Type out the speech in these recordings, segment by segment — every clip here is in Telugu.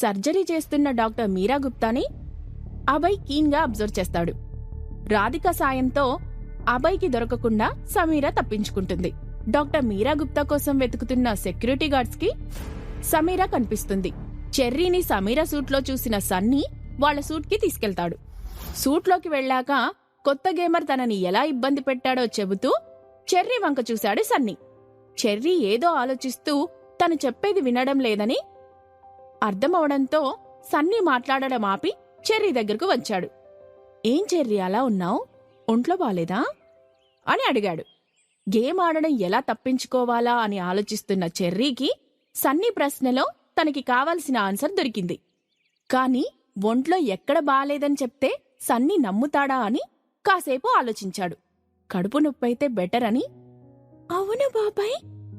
సర్జరీ చేస్తున్న డాక్టర్ మీరా గుప్తాని అభయ్ కీన్గా అబ్జర్వ్ చేస్తాడు. రాధిక సాయంతో అభయ్కి దొరకకుండా సమీరా తప్పించుకుంటుంది. డాక్టర్ మీరా గుప్తా కోసం వెతుకుతున్న సెక్యూరిటీ గార్డ్స్కి సమీరా కనిపిస్తుంది. చెర్రీని సమీరా సూట్లో చూసిన సన్నీ వాళ్ళ సూట్కి తీసుకెళ్తాడు. సూట్లోకి వెళ్ళాక కొత్త గేమర్ తనని ఎలా ఇబ్బంది పెట్టాడో చెబుతూ చెర్రీ వంక చూశాడు సన్నీ. చెర్రీ ఏదో ఆలోచిస్తూ తను చెప్పేది వినడం లేదని అర్థమవడంతో సన్నీ మాట్లాడడం ఆపి చెర్రీ దగ్గరకు వచ్చాడు. ఏం చెర్రీ అలా ఉన్నావు? ఒంట్లో బాలేదా? అని అడిగాడు. గేమ్ ఆడడం ఎలా తప్పించుకోవాలా? అని ఆలోచిస్తున్న చెర్రీకి సన్నీ ప్రశ్నలో తనకి కావాల్సిన ఆన్సర్ దొరికింది. కాని ఒంట్లో ఎక్కడ బాలేదని చెప్తే సన్నీ నమ్ముతాడా అని కాసేపు ఆలోచించాడు. కడుపు నొప్పైతే బెటర్ అని? అవును బాబాయ్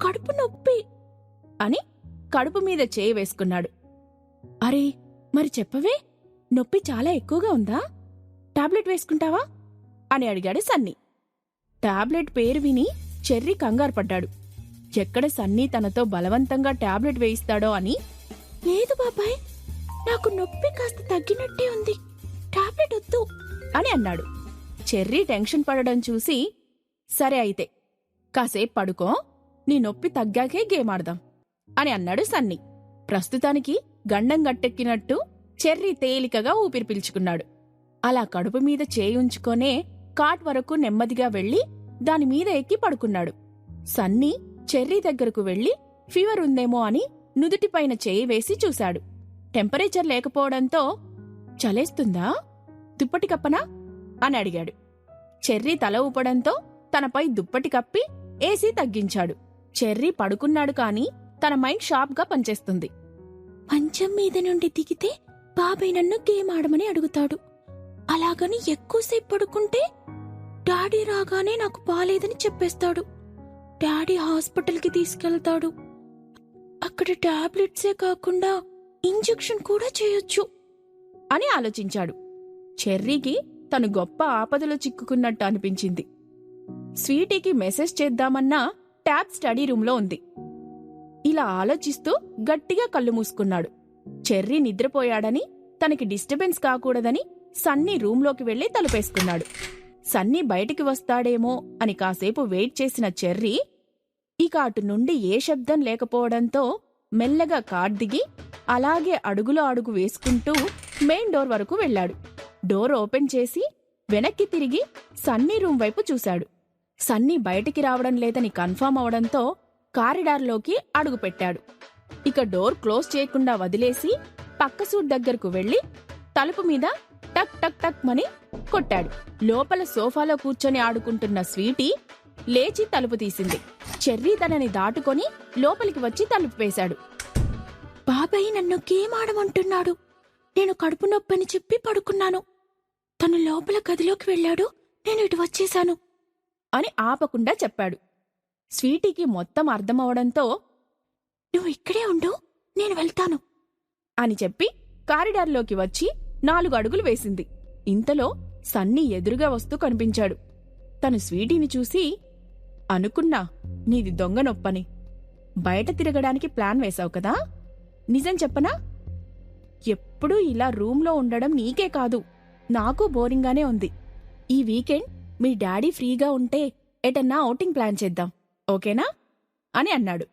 కడుపు నొప్పి అని కడుపు మీద చేయి వేసుకున్నాడు. అరే మరి చెప్పవే? నొప్పి చాలా ఎక్కువగా ఉందా? టాబ్లెట్ వేసుకుంటావా? అని అడిగాడు సన్నీ. టాబ్లెట్ పేరు విని చెర్రీ కంగారు పడ్డాడు. ఎక్కడ సన్నీ తనతో బలవంతంగా టాబ్లెట్ వేయిస్తాడో అని. లేదు బాబాయ్ నాకు నొప్పి కాస్త తగ్గినట్టే ఉంది. టాబ్లెట్ వద్దు. అని అన్నాడు. చెర్రీ టెన్షన్ పడడం చూసి సరే అయితే కాసేపు పడుకో నీ నొప్పి తగ్గాకే గేమ్ ఆడదాం అని అన్నాడు సన్నీ. ప్రస్తుతానికి గండం గట్టెక్కినట్టు చెర్రీ తేలికగా ఊపిరి పీల్చుకున్నాడు. అలా కడుపు మీద చేయుంచుకొనే కాట్ వరకు నెమ్మదిగా వెళ్ళి దానిమీద ఎక్కి పడుకున్నాడు. సన్నీ చెర్రీ దగ్గరకు వెళ్ళి ఫీవర్ ఉందేమో అని నుదుటిపైన చేయి వేసి చూశాడు. టెంపరేచర్ లేకపోవడంతో చలేస్తుందా? దుప్పటి కప్పనా? అని అడిగాడు. చెర్రీ తల ఊపడంతో తనపై దుప్పటి కప్పి ఏసీ తగ్గించాడు. చెర్రీ పడుకున్నాడు కాని తన మైండ్ షార్ప్గా పనిచేస్తుంది. మంచం మీద నుండి దిగితే బాబాయ్ నన్ను గేమ్ ఆడమని అడుగుతాడు. అలాగని ఎక్కువసేపు పడుకుంటే డాడీ రాగానే నాకు బాలేదని చెప్పేస్తాడు. డాడీ హాస్పిటల్కి తీసుకెళ్తాడు. అక్కడ టాబ్లెట్సే కాకుండా ఇంజెక్షన్ కూడా చేయొచ్చు అని ఆలోచించాడు. చెర్రీకి తను గొప్ప ఆపదలో చిక్కుకున్నట్టు అనిపించింది. స్వీటీకి మెసేజ్ చేద్దామన్నా ట్యాబ్ స్టడీ రూంలో ఉంది. ఇలా ఆలోచిస్తూ గట్టిగా కళ్ళు మూసుకున్నాడు. చెర్రీ నిద్రపోయాడని తనకి డిస్టర్బెన్స్ కాకూడదని సన్నీ రూంలోకి వెళ్ళి తలుపేసుకున్నాడు. సన్నీ బయటికి వస్తాడేమో అని కాసేపు వెయిట్ చేసిన చెర్రీ ఇక అటు నుండి ఏ శబ్దం లేకపోవడంతో మెల్లగా కార్ దిగి అలాగే అడుగులో అడుగు వేసుకుంటూ మెయిన్ డోర్ వరకు వెళ్ళాడు. డోర్ ఓపెన్ చేసి వెనక్కి తిరిగి సన్నీ రూమ్ వైపు చూశాడు. సన్నీ బయటికి రావడం లేదని కన్ఫర్మ్ అవడంతో కారిడార్లోకి అడుగుపెట్టాడు. ఇక డోర్ క్లోజ్ చేయకుండా వదిలేసి పక్క సూట్ దగ్గరకు వెళ్ళి తలుపు మీద టక్ టక్ టక్ మని కొట్టాడు. లోపల సోఫాలో కూర్చొని ఆడుకుంటున్న స్వీటీ లేచి తలుపు తీసింది. చెర్రీ తనని దాటుకొని లోపలికి వచ్చి తలుపు వేశాడు. బాబాయ్ నన్ను గేమ్ ఆడమంటున్నాడు? నేను కడుపు నొప్పని చెప్పి పడుకున్నాను. తను లోపల గదిలోకి వెళ్ళాడు. నేను ఇటు వచ్చేశాను అని ఆపకుండా చెప్పాడు. స్వీటీకి మొత్తం అర్థమవడంతో నువ్వు ఇక్కడే ఉండు నేను వెళ్తాను అని చెప్పి కారిడార్లోకి వచ్చి నాలుగు అడుగులు వేసింది. ఇంతలో సన్నీ ఎదురుగా వస్తూ కనిపించాడు. తను స్వీటీని చూసి అనుకున్నా నీది దొంగ నొప్పని. బయట తిరగడానికి ప్లాన్ వేశావు కదా? నిజం చెప్పనా? ఎప్పుడూ ఇలా రూంలో ఉండడం నీకే కాదు నాకు బోరింగ్గానే ఉంది. ఈ వీకెండ్ మీ డాడీ ఫ్రీగా ఉంటే ఎటన్నా ఔటింగ్ ప్లాన్ చేద్దాం. ఓకేనా? అని అన్నాడు.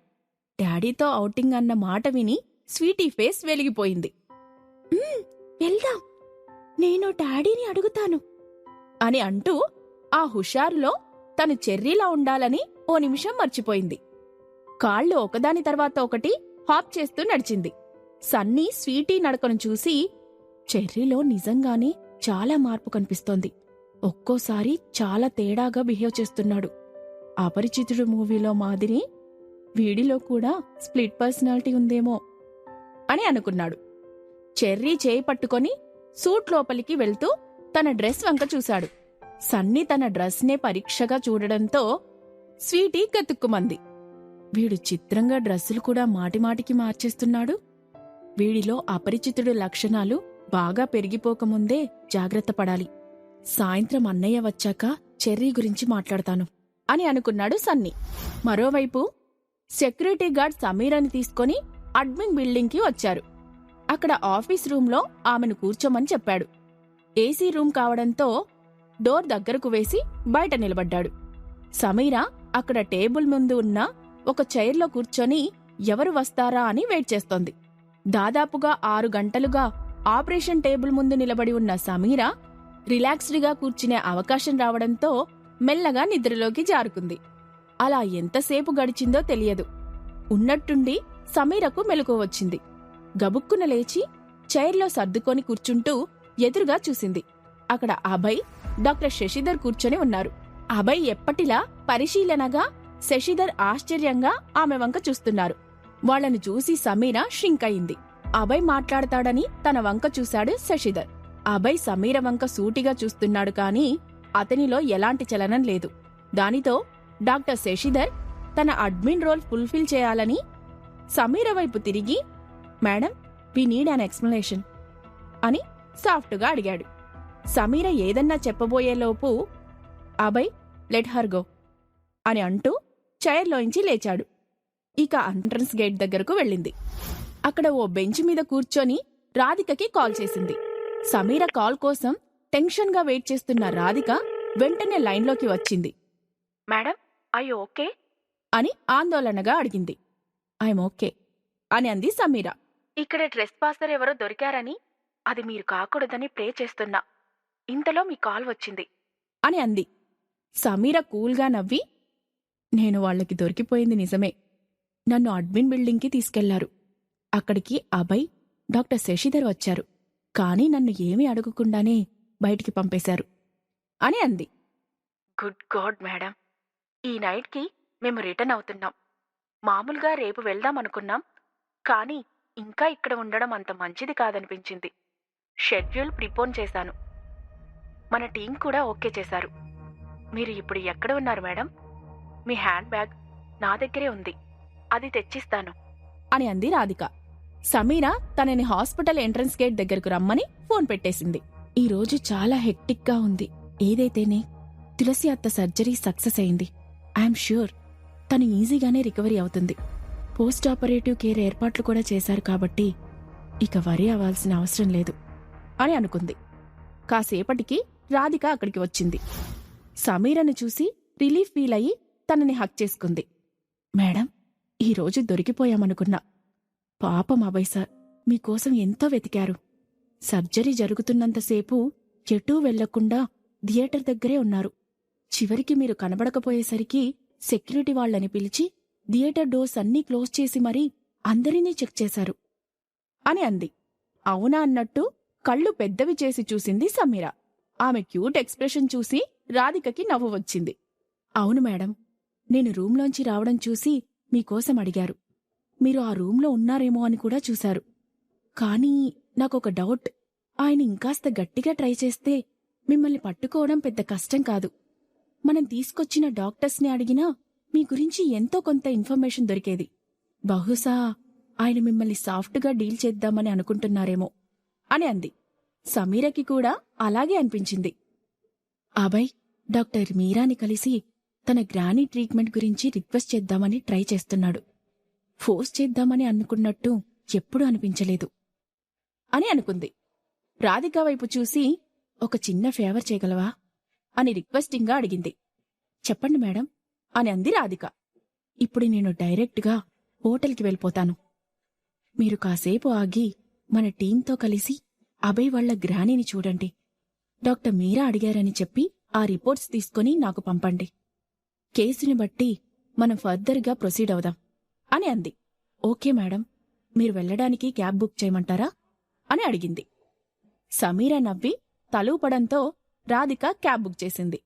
డాడీతో ఔటింగ్ అన్న మాట విని స్వీటీ ఫేస్ వెలిగిపోయింది. వెళ్దాం. నేను డాడీని అడుగుతాను. అని అంటూ ఆ హుషారులో తను చెర్రీలా ఉండాలని ఓ నిమిషం మర్చిపోయింది. కాళ్ళు ఒకదాని తర్వాత ఒకటి హాప్ చేస్తూ నడిచింది. సన్నీ స్వీటీ నడకను చూసి చెర్రీలో నిజంగానే చాలా మార్పు కనిపిస్తోంది. ఒక్కోసారి చాలా తేడాగా బిహేవ్ చేస్తున్నాడు. అపరిచితుడు మూవీలో మాదిరి వీడిలో కూడా స్ప్లిట్ పర్సనాలిటీ ఉందేమో అని అనుకున్నాడు. చెర్రీ చేయి పట్టుకొని సూట్ లోపలికి వెళ్తూ తన డ్రెస్ వంక చూశాడు. సన్నీ తన డ్రెస్నే పరీక్షగా చూడడంతో స్వీటీ గతుక్కుమంది. వీడు చిత్రంగా డ్రెస్సులు కూడా మాటిమాటికి మార్చేస్తున్నాడు. వీడిలో అపరిచితుడు లక్షణాలు బాగా పెరిగిపోకముందే జాగ్రత్త పడాలి. సాయంత్రం అన్నయ్య వచ్చాక చెర్రీ గురించి మాట్లాడతాను. అని అనుకున్నాడు సన్నీ. మరోవైపు సెక్యూరిటీ గార్డ్ సమీరాని తీసుకొని అడ్మిన్ బిల్డింగ్కి వచ్చారు. అక్కడ ఆఫీస్ రూంలో ఆమెను కూర్చోమని చెప్పాడు. ఏసీ రూమ్ కావడంతో డోర్ దగ్గరకు వేసి బయట నిలబడ్డాడు. సమీర అక్కడ టేబుల్ ముందు ఉన్న ఒక చైర్లో కూర్చొని ఎవరు వస్తారా అని వెయిట్ చేస్తోంది. దాదాపుగా ఆరు గంటలుగా ఆపరేషన్ టేబుల్ ముందు నిలబడి ఉన్న సమీర రిలాక్స్డ్గా కూర్చునే అవకాశం రావడంతో మెల్లగా నిద్రలోకి జారుకుంది. అలా ఎంతసేపు గడిచిందో తెలియదు. ఉన్నట్టుండి సమీరకు మెలకువ వచ్చింది. గబుక్కున లేచి చైర్లో సర్దుకొని కూర్చుంటూ ఎదురుగా చూసింది. అక్కడ అభయ్ డాక్టర్ శశిధర్ కూర్చొని ఉన్నారు. అభయ్ ఎప్పటిలా పరిశీలనగా శశిధర్ ఆశ్చర్యంగా ఆమె వంక చూస్తున్నారు. వాళ్ళను చూసి సమీర షింక్ అయింది. అభయ్ మాట్లాడతాడని తన వంక చూశాడు శశిధర్. అభయ్ సమీర వంక సూటిగా చూస్తున్నాడు కానీ అతనిలో ఎలాంటి చలనం లేదు. దానితో డాక్టర్ శశిధర్ తన అడ్మిన్ రోల్ ఫుల్ఫిల్ చేయాలని సమీర వైపు తిరిగి madam we need an explanation అని సాఫ్ట్గా అడిగాడు. సమీర ఏదన్నా చెప్పబోయేలోపు అభయ్ లెట్ హర్ గో అని అంటూ చైర్లోంచి లేచాడు. ఇక ఎంట్రన్స్ గేట్ దగ్గరకు వెళ్ళింది. అక్కడ ఓ బెంచ్ మీద కూర్చొని రాధికకి కాల్ చేసింది. సమీర కాల్ కోసం టెన్షన్గా వెయిట్ చేస్తున్న రాధిక వెంటనే లైన్లోకి వచ్చింది. మేడం ఐ ఓకే అని ఆందోళనగా అడిగింది. ఐఎమ్ ఓకే అని అంది సమీర. ఇక్కడ డ్రెస్ పాసర్ ఎవరో దొరికారని అది మీరు కాకూడదని ప్రే చేస్తున్నా. ఇంతలో మీ కాల్ వచ్చింది. అని అంది. సమీర కూల్గా నవ్వి నేను వాళ్ళకి దొరికిపోయింది నిజమే. నన్ను అడ్మిన్ బిల్డింగ్కి తీసుకెళ్ళారు. అక్కడికి అభయ్ డాక్టర్ శశిధర్ వచ్చారు. కానీ నన్ను ఏమీ అడగకుండానే బయటికి పంపేశారు. అని అంది. Good god madam. ఈ నైట్కి మేము రిటర్న్ అవుతున్నాం. మామూలుగా రేపు వెళ్దాం అనుకున్నాం. కానీ ఇంకా ఇక్కడ ఉండడం అంత మంచిది కాదనిపించింది. షెడ్యూల్ ప్రిపోన్ చేశాను. మన టీం కూడా ఓకే చేశారు. మీరు ఇప్పుడు ఎక్కడ ఉన్నారు మేడం? మీ హ్యాండ్ బ్యాగ్ నా దగ్గరే ఉంది. అది తెచ్చిస్తాను. అని అంది రాధిక. సమీర తనని హాస్పిటల్ ఎంట్రన్స్ గేట్ దగ్గరకు రమ్మని ఫోన్ పెట్టేసింది. ఈ రోజు చాలా హెక్టిక్గా ఉంది. ఏదైతేనే తులసి అత్త సర్జరీ సక్సెస్ అయింది. I'm sure. తను ఈజీగానే రికవరీ అవుతుంది. పోస్ట్ ఆపరేటివ్ కేర్ ఏర్పాట్లు కూడా చేశారు కాబట్టి ఇక వరి అవ్వాల్సిన అవసరం లేదు అని అనుకుంది. కాసేపటికి రాధిక అక్కడికి వచ్చింది. సమీరను చూసి రిలీఫ్ ఫీల్ అయ్యి తనని హక్ చేసుకుంది. మేడం ఈరోజు దొరికిపోయామనుకున్నా. పాపం అభయ్ సార్ మీకోసం ఎంతో వెతికారు. సర్జరీ జరుగుతున్నంతసేపు ఎటూ వెళ్ళకుండా థియేటర్ దగ్గరే ఉన్నారు. చివరికి మీరు కనబడకపోయేసరికి సెక్యూరిటీ వాళ్ళని పిలిచి థియేటర్ డోర్స్ అన్నీ క్లోజ్ చేసి మరీ అందరినీ చెక్ చేశారు. అని అంది. అవునా అన్నట్టు కళ్ళు పెద్దవి చేసి చూసింది సమీర. ఆమె క్యూట్ ఎక్స్ప్రెషన్ చూసి రాధికకి నవ్వు వచ్చింది. అవును మేడం నేను రూంలోంచి రావడం చూసి మీకోసం అడిగారు. మీరు ఆ రూంలో ఉన్నారేమో అని కూడా చూశారు. కానీ నాకొక డౌట్. ఆయన ఇంకాస్త గట్టిగా ట్రై చేస్తే మిమ్మల్ని పట్టుకోవడం పెద్ద కష్టం కాదు. మనం తీసుకొచ్చిన డాక్టర్స్ని అడిగినా మీ గురించి ఎంతో కొంత ఇన్ఫర్మేషన్ దొరికేది. బహుశా ఆయన మిమ్మల్ని సాఫ్ట్గా డీల్ చేద్దామని అనుకుంటున్నారేమో అని అంది. సమీరకి కూడా అలాగే అనిపించింది. అభయ్ డాక్టర్ మీరాని కలిసి తన గ్రానీ ట్రీట్మెంట్ గురించి రిక్వెస్ట్ చేద్దామని ట్రై చేస్తున్నాడు. ఫోర్స్ చేద్దామని అనుకున్నట్టు ఎప్పుడూ అనిపించలేదు. అని అనుకుంది. రాధిక వైపు చూసి ఒక చిన్న ఫేవర్ చేయగలవా? అని రిక్వెస్టింగ్గా అడిగింది. చెప్పండి మేడం అని అంది రాధిక. ఇప్పుడు నేను డైరెక్ట్గా హోటల్కి వెళ్ళిపోతాను. మీరు కాసేపు ఆగి మన టీంతో కలిసి అభయ్ వాళ్ళ గ్రానీని చూడండి. డాక్టర్ మీరా అడిగారని చెప్పి ఆ రిపోర్ట్స్ తీసుకొని నాకు పంపండి. కేసుని బట్టి మనం ఫర్దర్గా ప్రొసీడ్ అవుదాం అని అంది. ఓకే మేడం మీరు వెళ్ళడానికి క్యాబ్ బుక్ చేయమంటారా? అని అడిగింది. సమీర నవ్వి తలూపడంతో రాధిక క్యాబ్ బుక్ చేసింది.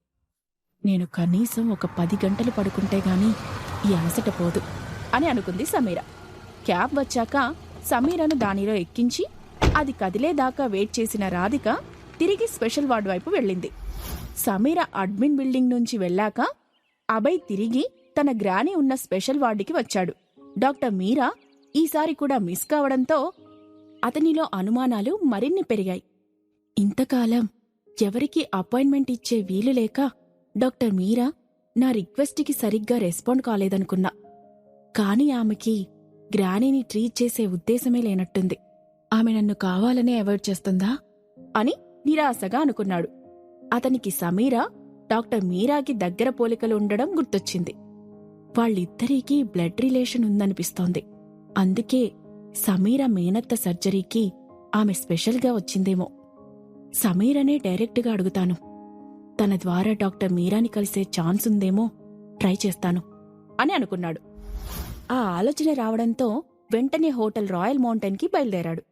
నేను కనీసం ఒక పది గంటలు పడుకుంటే గాని ఈ అలసట పోదు అని అనుకుంది సమీర. క్యాబ్ వచ్చాక సమీరను దానిలో ఎక్కించి అది కదిలేదాకా వెయిట్ చేసిన రాధిక తిరిగి స్పెషల్ వార్డ్ వైపు వెళ్ళింది. సమీర అడ్మిన్ బిల్డింగ్ నుంచి వెళ్ళాక అభయ్ తిరిగి తన గ్రాని ఉన్న స్పెషల్ వార్డుకి వచ్చాడు. డాక్టర్ మీరా ఈసారి కూడా మిస్ కావడంతో అతనిలో అనుమానాలు మరిన్ని పెరిగాయి. ఇంతకాలం ఎవరికీ అపాయింట్మెంట్ ఇచ్చే వీలు లేక డాక్టర్ మీరా నా రిక్వెస్ట్కి సరిగ్గా రెస్పాండ్ కాలేదనుకున్నా. కాని ఆమెకి గ్రానీని ట్రీట్ చేసే ఉద్దేశమే లేనట్టుంది. ఆమె నన్ను కావాలనే అవాయిడ్ చేస్తుందా? అని నిరాశగా అనుకున్నాడు. అతనికి సమీరా డాక్టర్ మీరాకి దగ్గర పోలికలు ఉండడం గుర్తొచ్చింది. వాళ్ళిద్దరికీ బ్లడ్ రిలేషన్ ఉందనిపిస్తోంది. అందుకే సమీర మేనత్త సర్జరీకి ఆమె స్పెషల్గా వచ్చిందేమో. సమీరనే డైరెక్ట్గా అడుగుతాను. తన ద్వారా డాక్టర్ మీరాని కలిసే ఛాన్స్ ఉందేమో ట్రై చేస్తాను అని అనుకున్నాడు. ఆ ఆలోచన రావడంతో వెంటనే హోటల్ రాయల్ మౌంటైన్కి బయలుదేరాడు.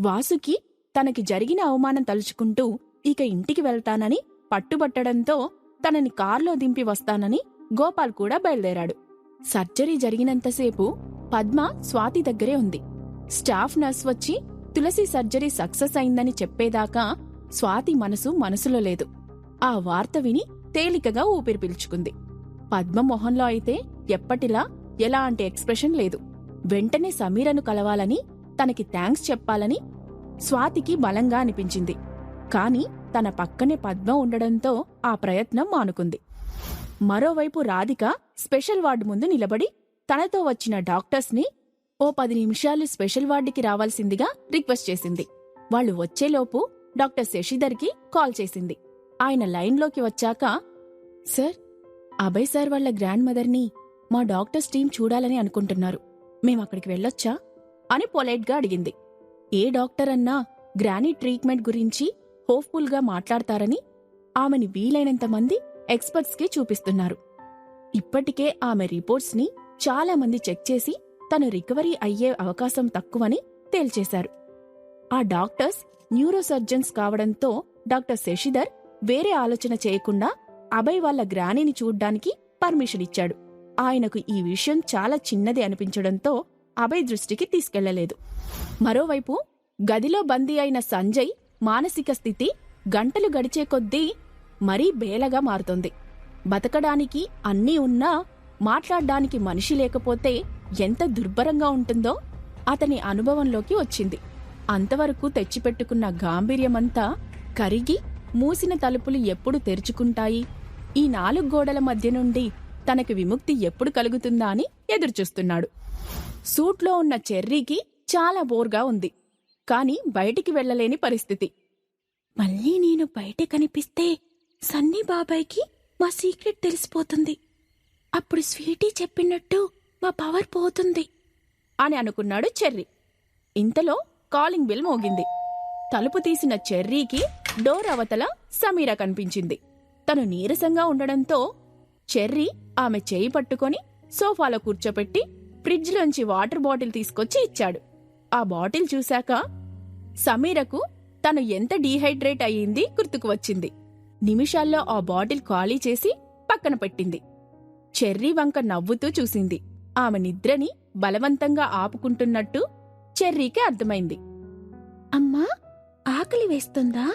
వాసుకి తనకి జరిగిన అవమానం తలుచుకుంటూ ఇక ఇంటికి వెళ్తానని పట్టుబట్టడంతో తనని కార్లో దింపి వస్తానని గోపాల్ కూడా బయలుదేరాడు. సర్జరీ జరిగినంతసేపు పద్మ స్వాతి దగ్గరే ఉంది. స్టాఫ్ నర్స్ వచ్చి తులసి సర్జరీ సక్సెస్ అయిందని చెప్పేదాకా స్వాతి మనసు మనసులో లేదు. ఆ వార్త విని తేలికగా ఊపిరి పీల్చుకుంది. పద్మ మొహంలో అయితే ఎప్పటిలా ఎలాంటి ఎక్స్ప్రెషన్ లేదు. వెంటనే సమీరను కలవాలని తనకి థ్యాంక్స్ చెప్పాలని స్వాతికి బలంగా అనిపించింది. కాని తన పక్కనే పద్మ ఉండడంతో ఆ ప్రయత్నం మానుకుంది. మరోవైపు రాధిక స్పెషల్ వార్డు ముందు నిలబడి తనతో వచ్చిన డాక్టర్స్ని ఓ పది నిమిషాలు స్పెషల్ వార్డుకి రావాల్సిందిగా రిక్వెస్ట్ చేసింది. వాళ్ళు వచ్చేలోపు డాక్టర్ శశిధర్కి కాల్ చేసింది. ఆయన లైన్లోకి వచ్చాక సార్ అభయ్ సార్ వాళ్ళ గ్రాండ్ మదర్ని మా డాక్టర్స్ టీం చూడాలని అనుకుంటున్నారు. మేమక్కడికి వెళ్ళొచ్చా? అని పొలైట్గా అడిగింది. ఏ డాక్టర్ అన్నా గ్రానీ ట్రీట్మెంట్ గురించి హోప్ఫుల్గా మాట్లాడతారని ఆమెని వీలైనంత మంది ఎక్స్పర్ట్స్కి చూపిస్తున్నారు. ఇప్పటికే ఆమె రిపోర్ట్స్ని చాలా మంది చెక్ చేసి తను రికవరీ అయ్యే అవకాశం తక్కువని తేల్చేశారు. ఆ డాక్టర్స్ న్యూరోసర్జన్స్ కావడంతో డాక్టర్ శశిధర్ వేరే ఆలోచన చేయకుండా అభయ్ వాళ్ళ గ్రానీని చూడ్డానికి పర్మిషన్ ఇచ్చాడు. ఆయనకు ఈ విషయం చాలా చిన్నది అనిపించడంతో అభయ్ దృష్టికి తీసుకెళ్ళలేదు. మరోవైపు గదిలో బందీ అయిన సంజయ్ మానసిక స్థితి గంటలు గడిచే కొద్దీ మరీ బేలగా మారుతుంది. బతకడానికి అన్నీ ఉన్నా మాట్లాడ్డానికి మనిషి లేకపోతే ఎంత దుర్భరంగా ఉంటుందో అతని అనుభవంలోకి వచ్చింది. అంతవరకు తెచ్చిపెట్టుకున్న గాంభీర్యమంతా కరిగి మూసిన తలుపులు ఎప్పుడు తెరుచుకుంటాయి? ఈ నాలుగు గోడల మధ్య నుండి తనకి విముక్తి ఎప్పుడు కలుగుతుందా అని ఎదురుచూస్తున్నాడు. సూట్లో ఉన్న చెర్రీకి చాలా బోర్గా ఉంది. కాని బయటికి వెళ్ళలేని పరిస్థితి. మళ్ళీ నేను బయట కనిపిస్తే సన్నీ బాబాయ్కి మా సీక్రెట్ తెలిసిపోతుంది. అప్పుడు స్వీటీ చెప్పినట్టు మా పవర్ పోతుంది. అని అనుకున్నాడు చెర్రీ. ఇంతలో కాలింగ్ బిల్ మోగింది. తలుపు తీసిన చెర్రీకి డోర్ అవతల సమీర కనిపించింది. తను నీరసంగా ఉండడంతో చెర్రీ ఆమె చేయి పట్టుకొని సోఫాలో కూర్చోపెట్టి ఫ్రిడ్జ్లోంచి వాటర్ బాటిల్ తీసుకొచ్చి ఇచ్చాడు. ఆ బాటిల్ చూశాక సమీరకు తను ఎంత డీహైడ్రేట్ అయ్యింది గుర్తుకు వచ్చింది. నిమిషాల్లో ఆ బాటిల్ ఖాళీ చేసి పక్కన పెట్టింది. చెర్రీ వంక నవ్వుతూ చూసింది. ఆమె నిద్రని బలవంతంగా ఆపుకుంటున్నట్టు చెర్రీకి అర్థమైంది. అమ్మా ఆకలి వేస్తుందా?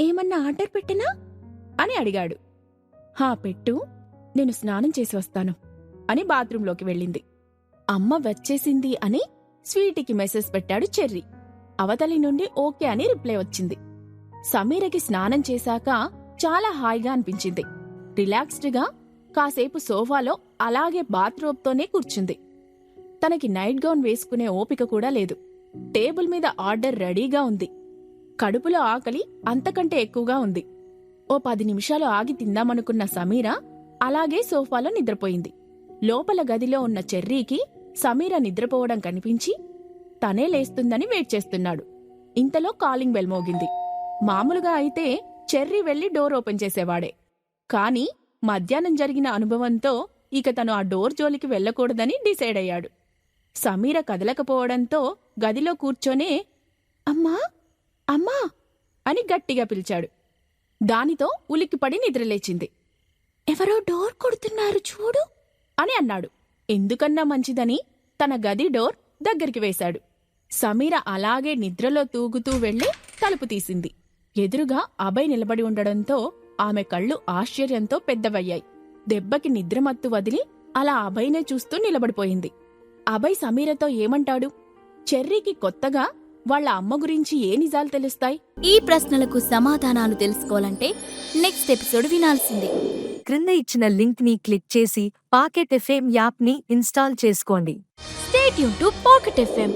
ఏమన్నా ఆర్డర్ పెట్టినా? అని అడిగాడు. హా పెట్టు. నేను స్నానం చేసి వస్తాను అని బాత్రూంలోకి వెళ్ళింది. అమ్మ వచ్చేసింది అని స్వీటీకి మెసేజ్ పెట్టాడు చెర్రీ. అవతలి నుండి ఓకే అని రిప్లై వచ్చింది. సమీరకి స్నానం చేశాక చాలా హాయిగా అనిపించింది. రిలాక్స్డ్గా కాసేపు సోఫాలో అలాగే బాత్రోబ్తోనే కూర్చుంది. తనకి నైట్ గౌన్ వేసుకునే ఓపిక కూడా లేదు. టేబుల్ మీద ఆర్డర్ రెడీగా ఉంది. కడుపులో ఆకలి అంతకంటే ఎక్కువగా ఉంది. ఓ పది నిమిషాలు ఆగి తిందామనుకున్న సమీర అలాగే సోఫాలో నిద్రపోయింది. లోపల గదిలో ఉన్న చెర్రీకి సమీర నిద్రపోవడం కనిపించి తనే లేస్తుందని వెయిట్ చేస్తున్నాడు. ఇంతలో కాలింగ్ బెల్ మోగింది. మామూలుగా అయితే చెర్రీ వెళ్ళి డోర్ ఓపెన్ చేసేవాడే. కాని మధ్యాహ్నం జరిగిన అనుభవంతో ఇక తను ఆ డోర్ జోలికి వెళ్ళకూడదని డిసైడ్ అయ్యాడు. సమీర కదలకపోవడంతో గదిలో కూర్చొనే అమ్మా అమ్మా అని గట్టిగా పిలిచాడు. దానితో ఉలిక్కిపడి నిద్రలేచింది. ఎవరో డోర్ కొడుతున్నారు చూడు అని అన్నాడు. ఎందుకన్నా మంచిదని తన గది డోర్ దగ్గరికి వేశాడు. సమీర అలాగే నిద్రలో తూగుతూ వెళ్ళి తలుపు తీసింది. ఎదురుగా అభయ్ నిలబడి ఉండడంతో ఆమె కళ్ళు ఆశ్చర్యంతో పెద్దవయ్యాయి. దెబ్బకి నిద్రమత్తు వదిలి అలా అభయ్నే చూస్తూ నిలబడిపోయింది. అభయ్ సమీరతో ఏమంటాడు? చెర్రీకి కొత్తగా వాళ్ళ అమ్మ గురించి ఏ నిజాలు తెలుస్తాయి? ఈ ప్రశ్నలకు సమాధానాలు తెలుసుకోవాలంటే నెక్స్ట్ ఎపిసోడ్ వినాల్సిందే. క్రింద ఇచ్చిన లింక్ని క్లిక్ చేసి పాకెట్ ఎఫ్ఎం యాప్ని ఇన్స్టాల్ చేసుకోండి. స్టేట్ యూన్ టు పాకెట్ ఎఫ్ఎం